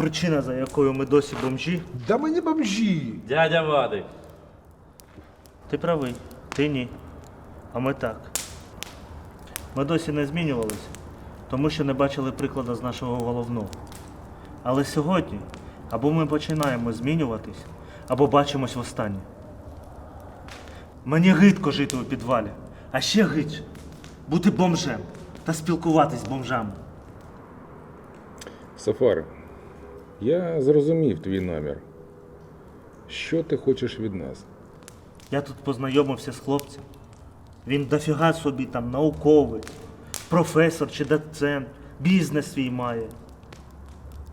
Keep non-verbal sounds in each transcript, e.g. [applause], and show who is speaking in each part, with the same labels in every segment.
Speaker 1: причина, за якою ми досі бомжі,
Speaker 2: Да ми не бомжі.
Speaker 3: Дядя Вадик.
Speaker 1: ти правий, ти ні. А ми так. Ми досі не змінювалися, тому що не бачили прикладу з нашого головного. Але сьогодні або ми починаємо змінюватись, або бачимось востаннє. Мені гидко жити у підвалі, а ще гидше бути бомжем та спілкуватись з бомжами.
Speaker 4: Сафар, я зрозумів твій намір. Що ти хочеш від нас?
Speaker 1: Я тут познайомився з хлопцем. Він дофіга собі там науковець, професор чи доцент, бізнес свій має.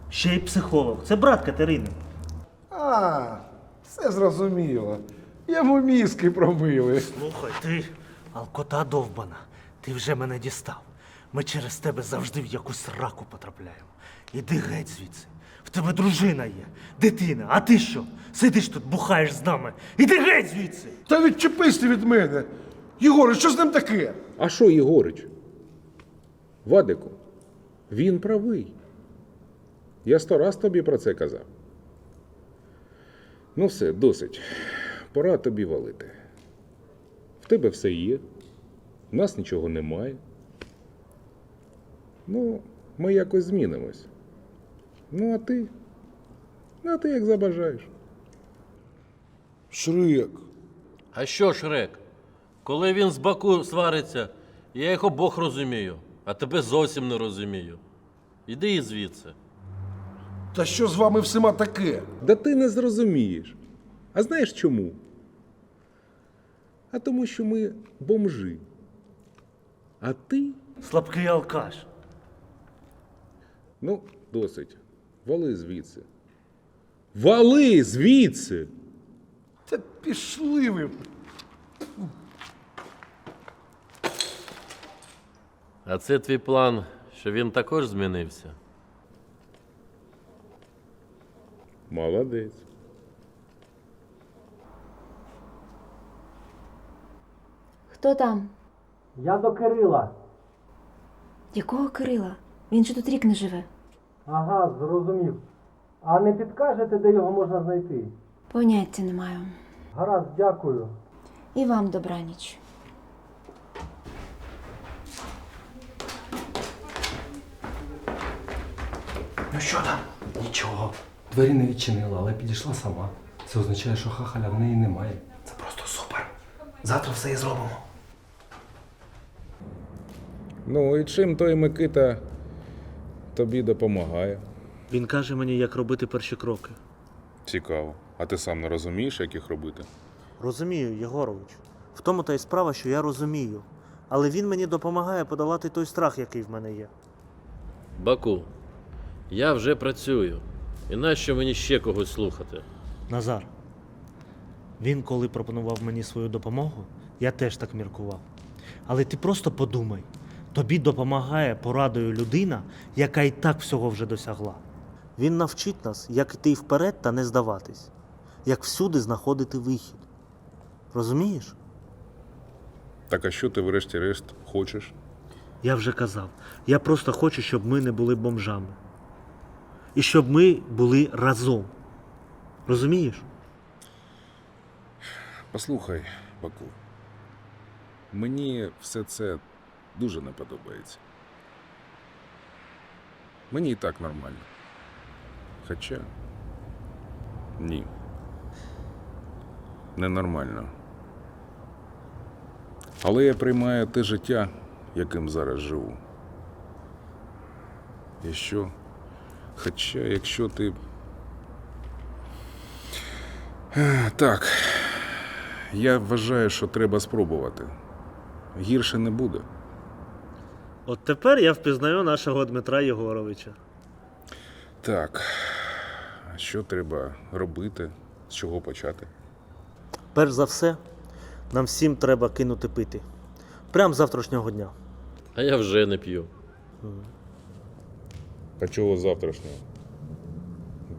Speaker 1: Ще й психолог. Це брат Катерини.
Speaker 2: А, все зрозуміло. Йому мізки промили.
Speaker 1: Слухай, ти, алкота довбана, ти вже мене дістав. Ми через тебе завжди в якусь раку потрапляємо. Іди геть звідси. В тебе дружина є, дитина, а ти що? Сидиш тут, бухаєш з нами. Іди геть звідси!
Speaker 2: Та відчепись ти від мене. Єгоре, що з ним таке?
Speaker 4: А що, Єгорич? Вадику, він правий. Я сто раз тобі про це казав. Ну все, досить. Пора тобі валити. В тебе все є, в нас нічого немає. Ну, ми якось змінимось. Ну, а ти? Ну, а ти як забажаєш.
Speaker 2: Шрик.
Speaker 3: А що Шрек? Коли він з Баку свариться, я його Бог розумію, а тебе зовсім не розумію. Іди і звідси.
Speaker 2: Та що з вами всіма таке?
Speaker 4: Да ти не зрозумієш. А знаєш чому? А тому, що ми бомжи. А ти?
Speaker 1: Слабкий алкаш.
Speaker 4: Ну, досить. Вали звідси. Вали звідси!
Speaker 2: Та пішли ви.
Speaker 3: А це твій план, що він також змінився.
Speaker 4: Молодець.
Speaker 5: Хто там?
Speaker 1: Я до Кирила.
Speaker 5: Якого Кирила? Він же тут рік не живе.
Speaker 1: Ага, зрозумів. А не підкажете, де його можна знайти?
Speaker 5: Поняття не маю.
Speaker 1: Гаразд, дякую.
Speaker 5: І вам добраніч.
Speaker 6: Ну що там? Нічого. Двері не відчинила, але підійшла сама. Це означає, що хахаля в неї немає. Це просто супер. Завтра все і зробимо.
Speaker 4: Ну і чим той Микита тобі допомагає?
Speaker 1: Він каже мені, як робити перші кроки.
Speaker 4: Цікаво. А ти сам не розумієш, як їх робити?
Speaker 1: Розумію, Єгорович. В тому та й справа, що я розумію. Але він мені допомагає подолати той страх, який в мене є.
Speaker 3: Баку, я вже працюю. І нащо мені ще когось слухати?
Speaker 1: Назар. Він, коли пропонував мені свою допомогу, я теж так міркував. Але ти просто подумай: тобі допомагає порадою людина, яка і так всього вже досягла. Він навчить нас, як йти вперед та не здаватись, як всюди знаходити вихід. Розумієш?
Speaker 4: Так а що ти врешті-решт хочеш?
Speaker 1: Я вже казав, я просто хочу, щоб ми не були бомжами. І щоб ми були разом. Розумієш?
Speaker 4: Послухай, Баку. Мені все це дуже не подобається. Мені і так нормально. Хоча. Ні. Ненормально. Але я приймаю те життя, яким зараз живу. І що? Хоча, якщо ти. Так. Я вважаю, що треба спробувати. Гірше не буде.
Speaker 1: От тепер я впізнаю нашого Дмитра Єгоровича.
Speaker 4: Так. Що треба робити? З чого почати?
Speaker 1: Перш за все, нам всім треба кинути пити. Прям з завтрашнього дня.
Speaker 3: А я вже не п'ю.
Speaker 4: А чого завтрашнього?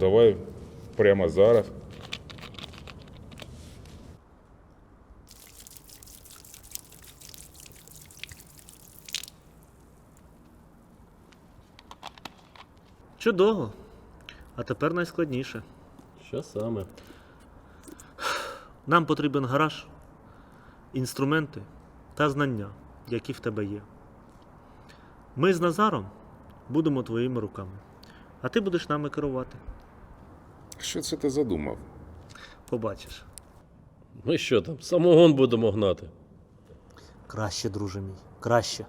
Speaker 4: Давай прямо зараз.
Speaker 1: Чудово. А тепер найскладніше.
Speaker 3: Що саме?
Speaker 1: Нам потрібен гараж, інструменти та знання, які в тебе є. Ми з Назаром будемо твоїми руками, а ти будеш нами керувати.
Speaker 7: Що це ти задумав?
Speaker 1: Побачиш.
Speaker 3: Ми що там, самогон будемо гнати?
Speaker 1: Краще, друже мій, краще.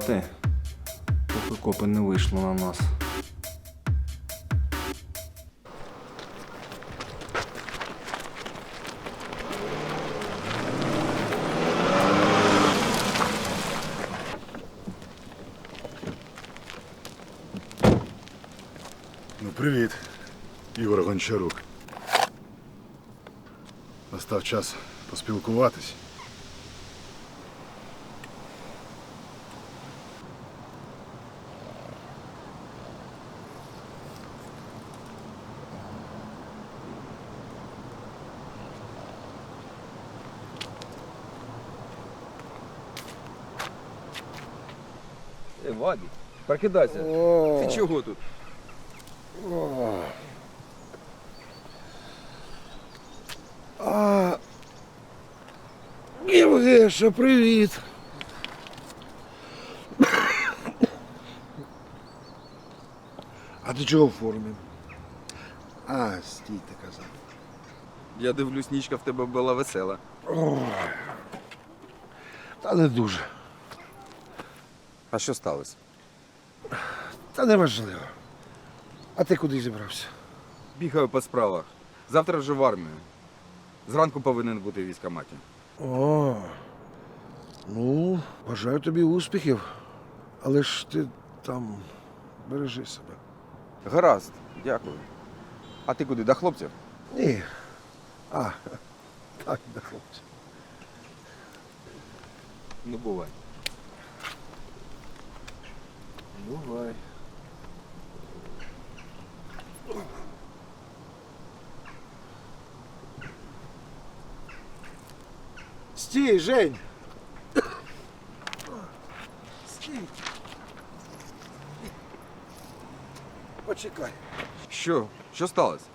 Speaker 6: З'їжджати, поки копи не вийшли на нас.
Speaker 8: Ну, привіт, Ігор Гончарук. Настав час поспілкуватись.
Speaker 9: Ваді, прокидайся. Ти чого тут? А...
Speaker 2: Євгеша, привіт. А ти чого в формі? А, стій, ти казав.
Speaker 9: Я дивлюсь, нічка в тебе була весела.
Speaker 2: Та не дуже.
Speaker 9: А що сталося?
Speaker 2: Та неважливо. А ти куди зібрався?
Speaker 9: Бігаю по справах. Завтра вже в армію. Зранку повинен бути в військкоматі.
Speaker 2: О, ну, бажаю тобі успіхів. Але ж ти там бережи себе.
Speaker 9: Гаразд, дякую. А ти куди? До хлопців?
Speaker 2: Ні. А, [laughs] так, да, хлопці.
Speaker 9: Ну, бувай.
Speaker 2: Бувай. Стій, Жень! Стій. Почекай.
Speaker 9: Що? Що сталося?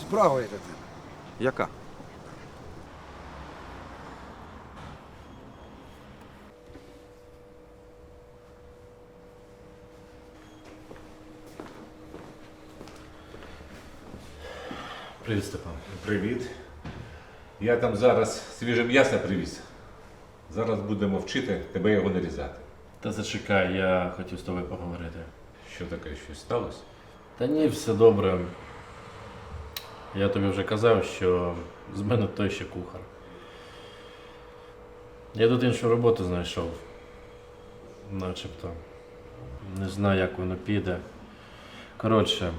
Speaker 2: Справа є до тебе.
Speaker 9: Яка?
Speaker 3: Привіт, Степан.
Speaker 7: Привіт. Я там зараз свіже м'ясо привіз. Зараз будемо вчити тебе його нарізати.
Speaker 3: Та зачекай, я хотів з тобою поговорити.
Speaker 7: Що таке, щось сталося?
Speaker 3: Та ні, все добре. Я тобі вже казав, що з мене той ще кухар. Я тут іншу роботу знайшов. Начебто. Не знаю, як воно піде. Коротше,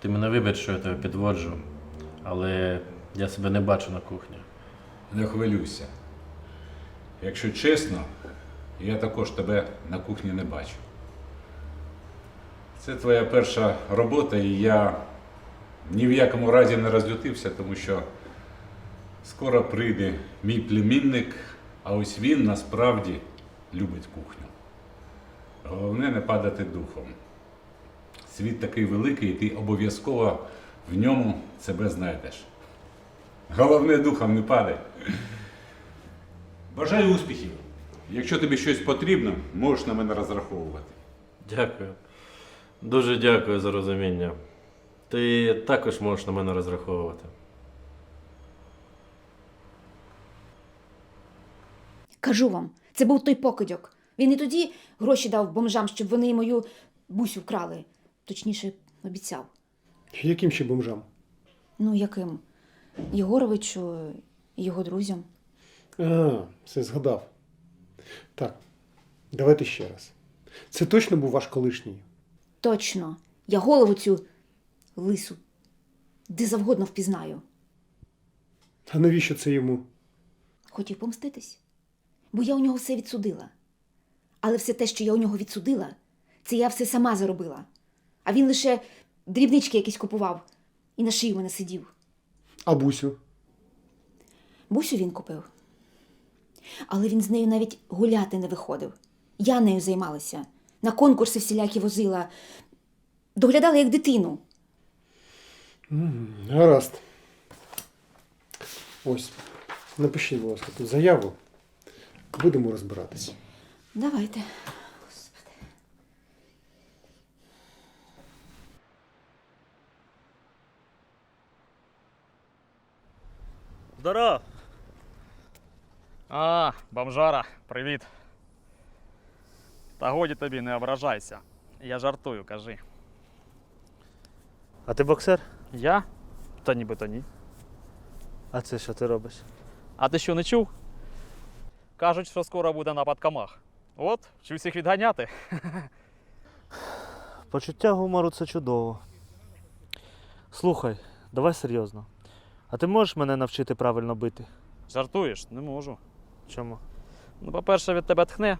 Speaker 3: Ти мене вибач, що я тебе підводжу, але я себе не бачу на кухні.
Speaker 7: Не хвилюйся. Якщо чесно, я також тебе на кухні не бачу. Це твоя перша робота, і я ні в якому разі не розлютився, тому що скоро прийде мій племінник, а ось він насправді любить кухню. Головне не падати духом. Світ такий великий, і ти обов'язково в ньому себе знайдеш. Головне духом не падай. Бажаю успіхів. Якщо тобі щось потрібно, можеш на мене розраховувати.
Speaker 3: Дякую. Дуже дякую за розуміння. Ти також можеш на мене розраховувати.
Speaker 5: Кажу вам, це був той покидьок. Він і тоді гроші дав бомжам, щоб вони мою бусю вкрали. Точніше, обіцяв.
Speaker 10: Яким ще бомжам?
Speaker 5: Ну, яким? Єгоровичу і його друзям.
Speaker 10: А, все згадав. Так, давайте ще раз. Це точно був ваш колишній?
Speaker 5: Точно, я голову цю лису де завгодно впізнаю.
Speaker 10: А навіщо це йому?
Speaker 5: Хотів помститись, бо я у нього все відсудила. Але все те, що я у нього відсудила, це я все сама заробила. А він лише дрібнички якісь купував і на шиї в мене сидів.
Speaker 10: А бусю?
Speaker 5: Бусю він купив. Але він з нею навіть гуляти не виходив. Я нею займалася, на конкурси всілякі возила, доглядала як дитину.
Speaker 10: Гаразд. Ось. Напишіть, будь ласка, тут заяву. Будемо розбиратися.
Speaker 5: Давайте.
Speaker 1: Здоров!
Speaker 11: А, бомжара, привіт. Та годі тобі не ображайся. Я жартую, кажи.
Speaker 1: А ти боксер?
Speaker 11: Я? Та нібито ні.
Speaker 1: А це що ти робиш?
Speaker 11: А ти що не чув? Кажуть, що скоро буде напад камах. От, вчусь їх відганяти.
Speaker 1: Почуття гумору це чудово. Слухай, давай серйозно. А ти можеш мене навчити правильно бити?
Speaker 11: Жартуєш? Не можу.
Speaker 1: Чому?
Speaker 11: Ну, по-перше, від тебе тхне.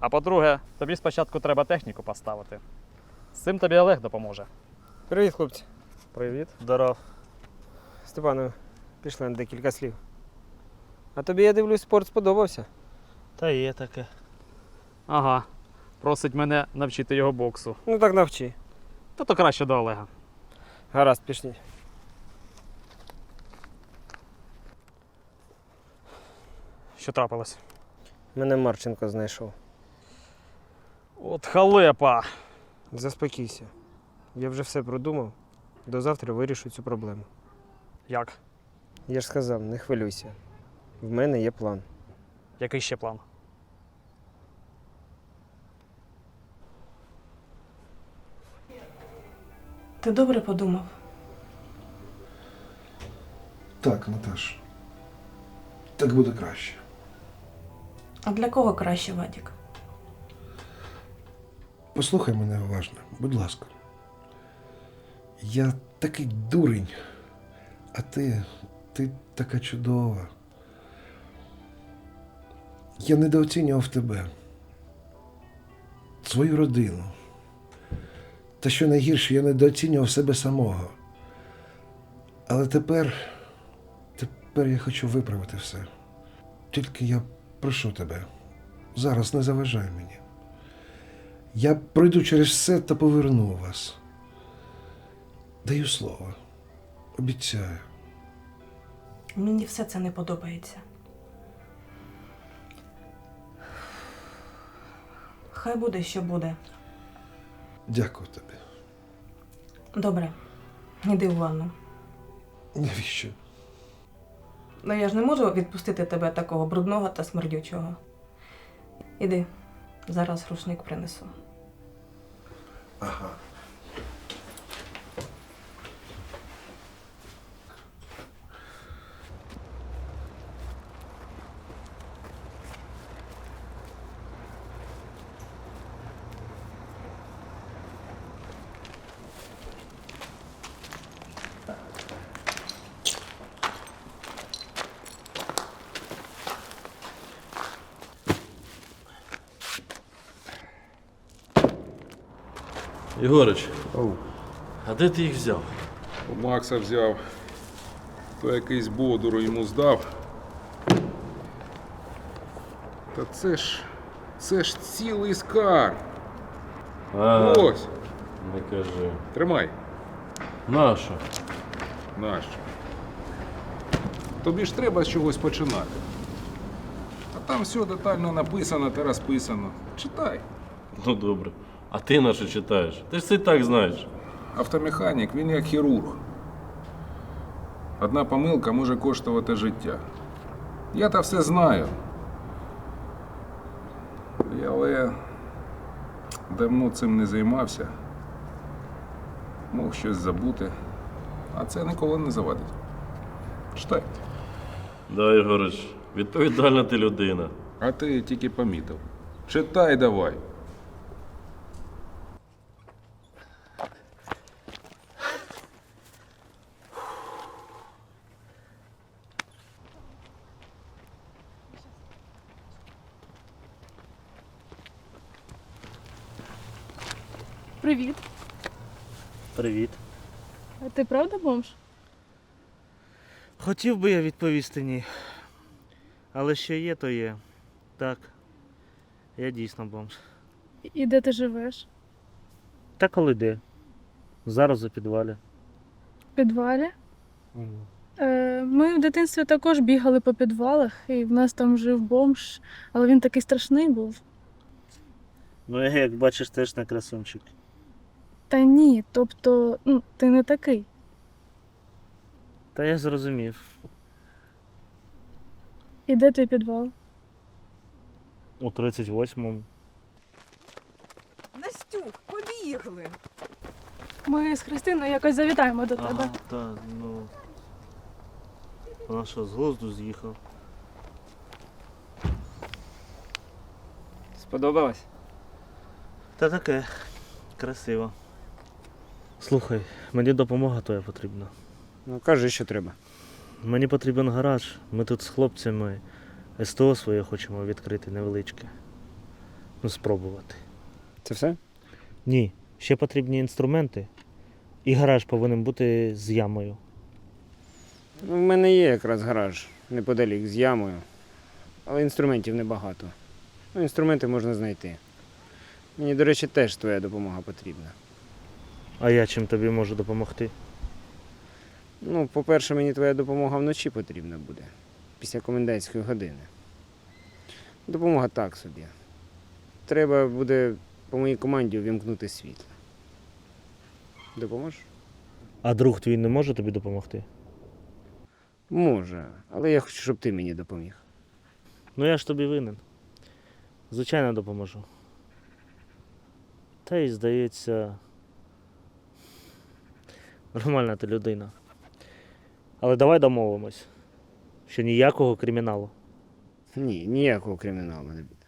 Speaker 11: А по-друге, тобі спочатку треба техніку поставити. З цим тобі Олег допоможе.
Speaker 12: Привіт, хлопці.
Speaker 11: Привіт.
Speaker 1: Здоров.
Speaker 12: Степане, пішли на декілька слів. А тобі, я дивлюсь, спорт сподобався.
Speaker 1: Та є таке.
Speaker 11: Ага. Просить мене навчити його боксу.
Speaker 12: Ну так навчи.
Speaker 11: Та то краще до Олега.
Speaker 12: Гаразд, пішли.
Speaker 11: Що трапилось?
Speaker 12: Мене Марченко знайшов.
Speaker 11: От халепа.
Speaker 12: Заспокійся. Я вже все продумав. До завтра вирішу цю проблему.
Speaker 11: Як?
Speaker 12: Я ж сказав, не хвилюйся. В мене є план.
Speaker 11: Який ще план?
Speaker 13: Ти добре подумав?
Speaker 2: Так, Наташ. Так буде краще.
Speaker 13: А для кого краще, Вадік?
Speaker 2: Послухай мене уважно, будь ласка. Я такий дурень, а ти, ти така чудова. Я недооцінював тебе, свою родину. Та що найгірше, я недооцінював себе самого. Але тепер, тепер я хочу виправити все. Тільки я прошу тебе, зараз не заважай мені. Я пройду через все та поверну вас. Даю слово. Обіцяю.
Speaker 13: Мені все це не подобається. Хай буде, що буде.
Speaker 2: Дякую тобі.
Speaker 13: Добре, іди в ванну.
Speaker 2: Навіщо?
Speaker 13: Ну я ж не можу відпустити тебе такого брудного та смердючого. Іди, зараз рушник принесу.
Speaker 2: Ага.
Speaker 3: Ігорич, а де ти їх взяв?
Speaker 4: У Макса взяв. То якийсь бодуру йому здав. Та це ж. Це ж цілий скар.
Speaker 3: А,
Speaker 4: Ось,
Speaker 3: не кажи.
Speaker 4: тримай.
Speaker 3: Нащо?
Speaker 4: Нащо? Тобі ж треба з чогось починати. А там все детально написано та розписано. Читай.
Speaker 3: Ну добре. А ти на що читаєш? Ти ж це і так знаєш.
Speaker 4: Автомеханік, він як хірург. Одна помилка може коштувати життя. Я та все знаю. Але давно цим не займався. Мог щось забути. А це ніколи не завадить. Читай.
Speaker 3: Да, Ігорич, відповідальна ти людина.
Speaker 4: А ти тільки помітив. Читай давай.
Speaker 14: Привіт.
Speaker 1: Привіт.
Speaker 14: А ти правда бомж?
Speaker 1: Хотів би я відповісти ні. Але що є, то є. Так. Я дійсно бомж.
Speaker 14: І де ти живеш?
Speaker 1: Та коли де? Зараз у підвалі.
Speaker 14: В підвалі? Е, ми в дитинстві також бігали по підвалах, і в нас там жив бомж, але він такий страшний був.
Speaker 1: Ну, я, як бачиш, теж не красунчик.
Speaker 14: Та ні, тобто, ну, ти не такий.
Speaker 1: Та я зрозумів.
Speaker 14: І де твій підвал?
Speaker 1: У 38-му.
Speaker 15: Настюх, побігли.
Speaker 14: Ми з Христиною якось завітаємо до тебе.
Speaker 1: Ага, та, ну. Вона що, з глузду з'їхав?
Speaker 12: Сподобалось?
Speaker 1: Та таке. Красиво. Слухай, мені допомога твоя потрібна.
Speaker 12: Ну кажи, що треба.
Speaker 1: Мені потрібен гараж. Ми тут з хлопцями СТО своє хочемо відкрити невеличке. Ну, спробувати.
Speaker 12: Це все?
Speaker 1: Ні, ще потрібні інструменти. І гараж повинен бути з ямою.
Speaker 12: Ну, в мене є якраз гараж неподалік з ямою, але інструментів небагато. Ну, інструменти можна знайти. Мені, до речі, теж твоя допомога потрібна.
Speaker 1: А я чим тобі можу допомогти?
Speaker 12: Ну, по-перше, мені твоя допомога вночі потрібна буде, після комендантської години. Допомога так собі. Треба буде по моїй команді увімкнути світло. Допоможеш?
Speaker 1: А друг твій не може тобі допомогти?
Speaker 12: Може, але я хочу, щоб ти мені допоміг.
Speaker 1: Ну я ж тобі винен. Звичайно, допоможу. Та й здається. Нормальна ти людина. Але давай домовимось, що ніякого криміналу.
Speaker 12: Ні, ніякого криміналу не буде.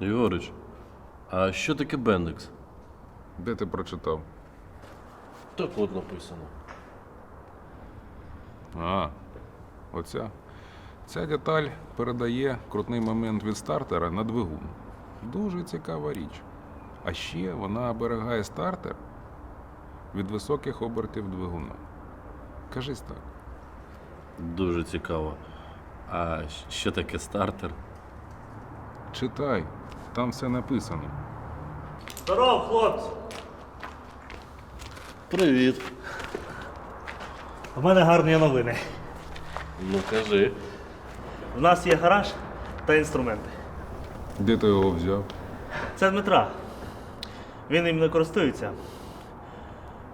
Speaker 3: Ігорич, а що таке бендекс?
Speaker 4: Де ти прочитав?
Speaker 3: Так от написано.
Speaker 4: А, оця. Ця деталь передає крутний момент від стартера на двигун. Дуже цікава річ. А ще вона оберігає стартер від високих обертів двигуна. Кажись так.
Speaker 3: Дуже цікаво. А що таке стартер?
Speaker 4: Читай, там все написано.
Speaker 1: Здоров, хлопці!
Speaker 3: Привіт.
Speaker 1: У мене гарні новини.
Speaker 3: Ну кажи.
Speaker 1: У нас є гараж та інструменти.
Speaker 4: Де ти його взяв?
Speaker 1: Це Дмитра. Він їм не користується.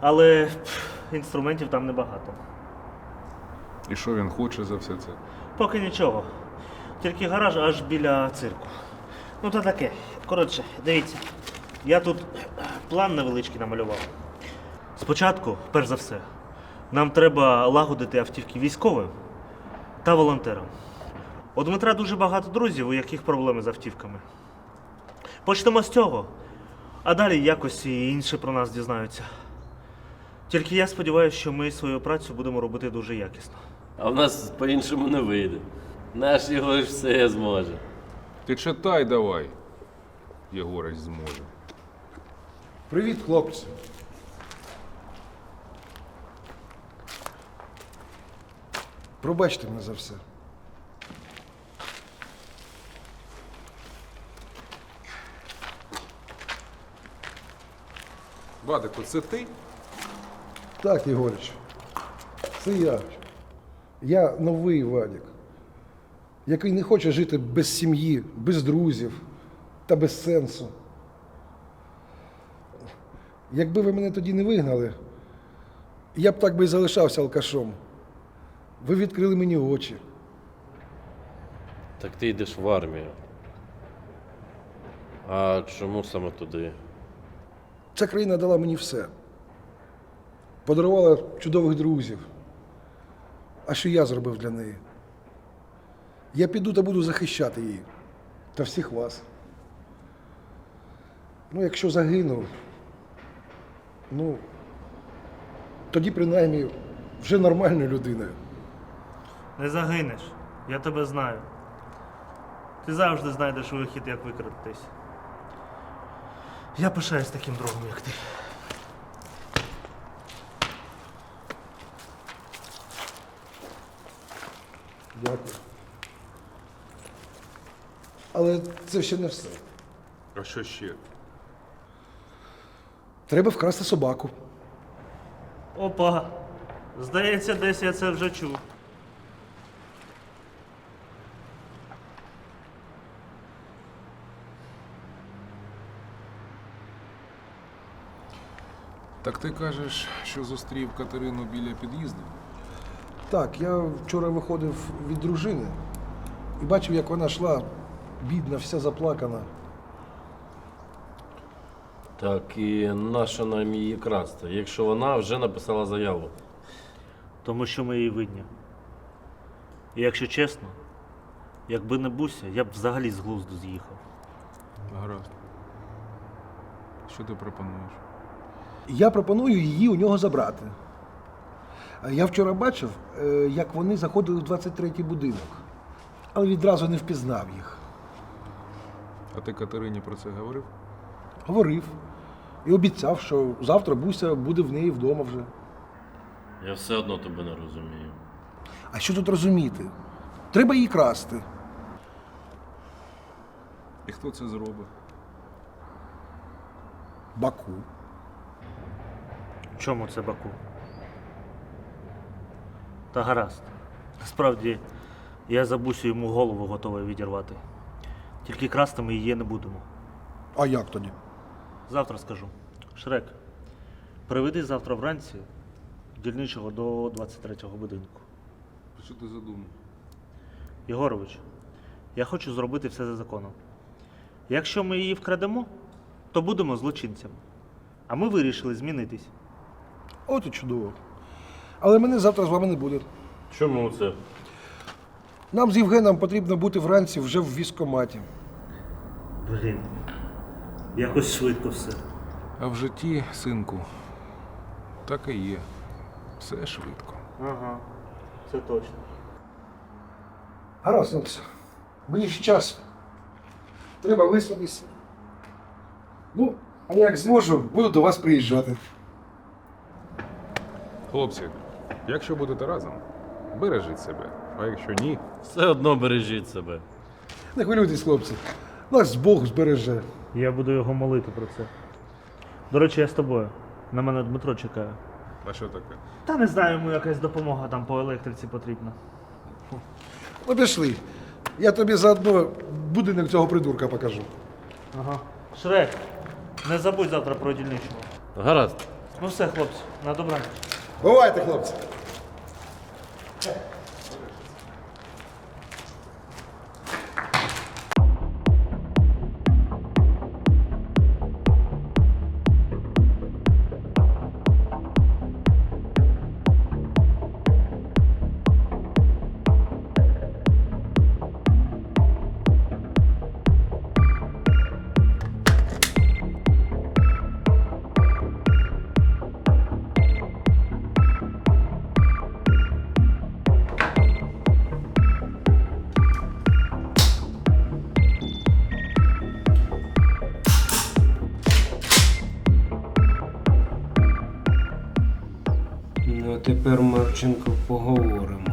Speaker 1: Але пф, інструментів там небагато.
Speaker 4: І що він хоче за все це?
Speaker 1: Поки нічого. Тільки гараж аж біля цирку. Ну то таке. Коротше, дивіться. Я тут план невеличкий намалював. Спочатку, перш за все, нам треба лагодити автівки військовим та волонтерам. У Дмитра дуже багато друзів, у яких проблеми з автівками. Почнемо з цього, а далі якось і інші про нас дізнаються. Тільки я сподіваюся, що ми свою працю будемо робити дуже якісно.
Speaker 3: А в нас по-іншому не вийде. Наш його ж все зможе.
Speaker 4: Ти читай давай. Єгорич зможе.
Speaker 2: Привіт, хлопці. Пробачте мене за все.
Speaker 4: Вадику, це ти?
Speaker 2: Так, Єгорич, це я. Я новий Вадік, який не хоче жити без сім'ї, без друзів та без сенсу. Якби ви мене тоді не вигнали, я б так би і залишався алкашом. Ви відкрили мені очі.
Speaker 3: Так ти йдеш в армію. А чому саме туди?
Speaker 2: Ця країна дала мені все. Подарувала чудових друзів. А що я зробив для неї? Я піду та буду захищати її та всіх вас. Ну, якщо загину, ну, тоді принаймні вже нормальною людиною.
Speaker 1: Не загинеш, я тебе знаю. Ти завжди знайдеш вихід, як викрутитись. Я пишаюсь таким другом, як ти.
Speaker 2: Дякую. Але це ще не все.
Speaker 4: А що ще?
Speaker 2: Треба вкрасти собаку.
Speaker 1: Опа. Здається, десь я це вже чув.
Speaker 4: Так ти кажеш, що зустрів Катерину біля під'їзду?
Speaker 2: Так, я вчора виходив від дружини і бачив, як вона йшла, бідна, вся заплакана.
Speaker 3: Так і наша нам її красти, якщо вона вже написала заяву.
Speaker 1: Тому що ми її винні. І якщо чесно, якби не Буся, я б взагалі з глузду з'їхав.
Speaker 4: Гаразд. Що ти пропонуєш?
Speaker 2: Я пропоную її у нього забрати. Я вчора бачив, е, як вони заходили в 23-й будинок, але відразу не впізнав їх.
Speaker 4: А ти Катерині про це говорив?
Speaker 2: Говорив і обіцяв, що завтра Буся буде в неї вдома вже.
Speaker 3: Я все одно тебе не розумію.
Speaker 2: А що тут розуміти? Треба її красти.
Speaker 4: І хто це зробить?
Speaker 2: Баку.
Speaker 1: Чому це Баку? Та гаразд. Насправді, я за Бусю йому голову готовий відірвати. Тільки красти ми її не будемо.
Speaker 2: А як тоді?
Speaker 1: Завтра скажу. Шрек, приведи завтра вранці дільничого до 23-го будинку.
Speaker 4: Про що ти задумав?
Speaker 1: Єгорович, я хочу зробити все за законом. Якщо ми її вкрадемо, то будемо злочинцями. А ми вирішили змінитись.
Speaker 2: От і чудово. Але мене завтра з вами не буде.
Speaker 3: Чому це?
Speaker 2: Нам з Євгеном потрібно бути вранці вже в військкоматі.
Speaker 1: Блін. Якось швидко все.
Speaker 4: А в житті, синку, так і є. Все швидко.
Speaker 1: Ага, це точно.
Speaker 2: Гаразд, Олексій. Мені ще час. Треба виспатися. Ну, а як зможу, буду до вас приїжджати.
Speaker 4: Хлопці, якщо будете разом, бережіть себе. А якщо ні,
Speaker 3: Все одно бережіть себе.
Speaker 2: Не хвилюйтесь, хлопці. Нас Бог збереже.
Speaker 1: Я буду його молити про це. До речі, я з тобою. На мене Дмитро чекає.
Speaker 4: а що таке?
Speaker 1: Та не знаю, йому якась допомога там по електриці потрібна.
Speaker 2: Ну, пішли. Я тобі заодно будинок цього придурка покажу.
Speaker 1: Ага. Шрек, не забудь завтра про дільничого.
Speaker 3: Гаразд.
Speaker 1: Ну все, хлопці, на добраніч.
Speaker 2: Бувайте, хлопці.
Speaker 6: Тепер, Марченко, поговоримо.